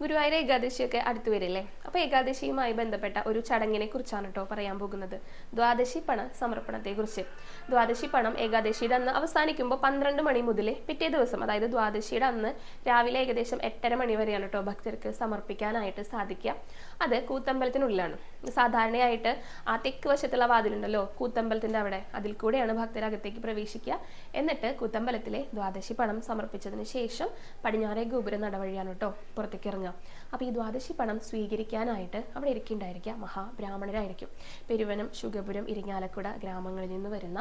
ഗുരുവായൂർ ഏകാദശിയൊക്കെ അടുത്തു വരില്ലേ? അപ്പോൾ ഏകാദശിയുമായി ബന്ധപ്പെട്ട ഒരു ചടങ്ങിനെ കുറിച്ചാണ് കേട്ടോ പറയാൻ പോകുന്നത്. ദ്വാദശി പണ സമർപ്പണത്തെക്കുറിച്ച് ദ്വാദശി പണം ഏകാദശിയുടെ അന്ന് അവസാനിക്കുമ്പോൾ പന്ത്രണ്ട് മണി മുതൽ പിറ്റേ ദിവസം അതായത് ദ്വാദശിയുടെ അന്ന് രാവിലെ ഏകദേശം എട്ടര മണി വരെയാണ് കേട്ടോ ഭക്തർക്ക് സമർപ്പിക്കാനായിട്ട് സാധിക്കുക. അത് കൂത്തമ്പലത്തിനുള്ളിലാണ്. സാധാരണയായിട്ട് ആ തെക്ക് വശത്തുള്ള വാതിലുണ്ടല്ലോ കൂത്തമ്പലത്തിന്റെ അവിടെ അതിൽ കൂടെയാണ് ഭക്തർ അകത്തേക്ക് പ്രവേശിക്കുക. എന്നിട്ട് കൂത്തമ്പലത്തിലെ ദ്വാദശി പണം സമർപ്പിച്ചതിന് ശേഷം പടിഞ്ഞാറേ ഗോപുര നടവഴിയാണ് കേട്ടോ പുറത്തേക്ക് ഇറങ്ങുക. അപ്പോൾ ഈ ദ്വാദശി പണം സ്വീകരിക്കാനായിട്ട് അവിടെ ഇരിക്കുന്നുണ്ടായിരിക്കുക മഹാബ്രാഹ്മണരായിരിക്കും. പെരുവനം ശുഗപുരം ഇരിങ്ങാലക്കുട ഗ്രാമങ്ങളിൽ നിന്ന് വരുന്ന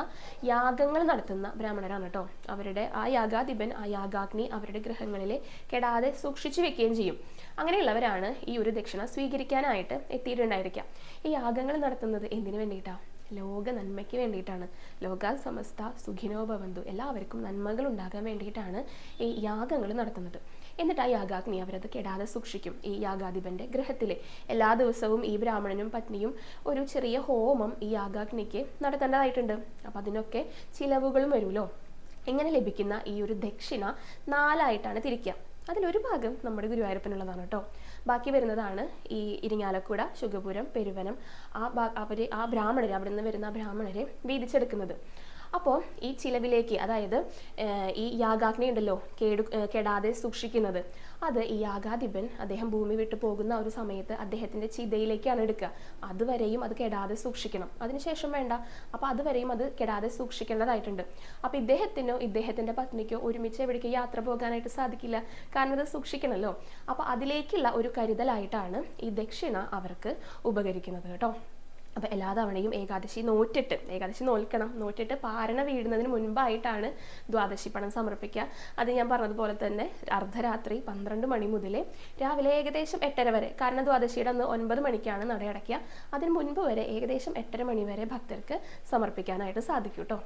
യാഗങ്ങൾ നടത്തുന്ന ബ്രാഹ്മണരാണ് കേട്ടോ. അവരുടെ ആ യാഗാധിപൻ ആ യാഗാഗ്നി അവരുടെ ഗ്രഹങ്ങളിലെ കെടാതെ സൂക്ഷിച്ചു വെക്കുകയും ചെയ്യും. അങ്ങനെയുള്ളവരാണ് ഈ ഒരു ദക്ഷിണ സ്വീകരിക്കാനായിട്ട് എത്തിയിട്ടുണ്ടായിരിക്കുക. ഈ യാഗങ്ങൾ നടത്തുന്നത് എന്തിനു വേണ്ടിയിട്ടാണ് ലോക നന്മയ്ക്ക് വേണ്ടിയിട്ടാണ്. ലോക സമസ്ത സുഖിനോ ഭവന്തു. എല്ലാവർക്കും നന്മകൾ ഉണ്ടാകാൻ വേണ്ടിയിട്ടാണ് ഈ യാഗങ്ങൾ നടത്തുന്നത്. എന്നിട്ട് ആ യാഗാഗ്നി അവരത് കെടാതെ സൂക്ഷിക്കും. ഈ യാഗാധിപന്റെ ഗ്രഹത്തിൽ എല്ലാ ദിവസവും ഈ ബ്രാഹ്മണനും പത്നിയും ഒരു ചെറിയ ഹോമം ഈ യാഗാഗ്നിക്ക് നടത്തേണ്ടതായിട്ടുണ്ട്. അപ്പം അതിനൊക്കെ ചിലവുകളും വരുമല്ലോ. എങ്ങനെ ലഭിക്കുന്ന ഈ ഒരു ദക്ഷിണ നാലായിട്ടാണ് തിരിക്കുക അതിലൊരു ഭാഗം നമ്മുടെ ഗുരുവായൂരപ്പനുള്ളതാണ് കേട്ടോ. ബാക്കി വരുന്നതാണ് ഈ ഇരിങ്ങാലക്കുട ശുഗപുരം പെരുവനം. ആ അവർ ആ ബ്രാഹ്മണർ അവിടെ നിന്ന് വരുന്ന ബ്രാഹ്മണരെ വീതിച്ചെടുക്കുന്നത് അപ്പോൾ ഈ ചിലവിലേക്ക് അതായത് ഈ യാഗാഗ്നി ഉണ്ടല്ലോ കേടു കെടാതെ സൂക്ഷിക്കുന്നത്. അത് ഈ യാഗാധിപൻ അദ്ദേഹം ഭൂമി വിട്ടു പോകുന്ന ഒരു സമയത്ത് അദ്ദേഹത്തിന്റെ ചിതയിലേക്കാണ് എടുക്കുക. അതുവരെയും അത് കെടാതെ സൂക്ഷിക്കണം. അതിനുശേഷം വേണ്ട. അപ്പോൾ അതുവരെയും അത് കെടാതെ സൂക്ഷിക്കേണ്ടതായിട്ടുണ്ട്. അപ്പോൾ ഇദ്ദേഹത്തിനോ ഇദ്ദേഹത്തിന്റെ പത്നിക്കോ ഒരുമിച്ച് എവിടേക്ക് യാത്ര പോകാനായിട്ട് സാധിക്കില്ല. കാരണം അത് സൂക്ഷിക്കണമല്ലോ അപ്പോൾ അതിലേക്കുള്ള ഒരു കരുതലായിട്ടാണ് ഈ ദക്ഷിണ അവർക്ക് ഉപകരിക്കുന്നത് കേട്ടോ. അപ്പോൾ എല്ലാ തവണയും ഏകാദശി നോറ്റിട്ട് ഏകാദശി നോൽക്കണം. നോറ്റിട്ട് പാരണ വീഴുന്നതിന് മുൻപായിട്ടാണ് ദ്വാദശി പണം സമർപ്പിക്കുക. അത് ഞാൻ പറഞ്ഞതുപോലെ തന്നെ അർദ്ധരാത്രി പന്ത്രണ്ട് മണി മുതൽ രാവിലെ ഏകദേശം എട്ടര വരെ കാരണം ദ്വാദശിയുടെ അന്ന് ഒൻപത് മണിക്കാണ് നടയടയ്ക്കുക. അതിന് മുൻപ് വരെ ഏകദേശം എട്ടര മണി വരെ ഭക്തർക്ക് സമർപ്പിക്കാനായിട്ട് സാധിക്കും കേട്ടോ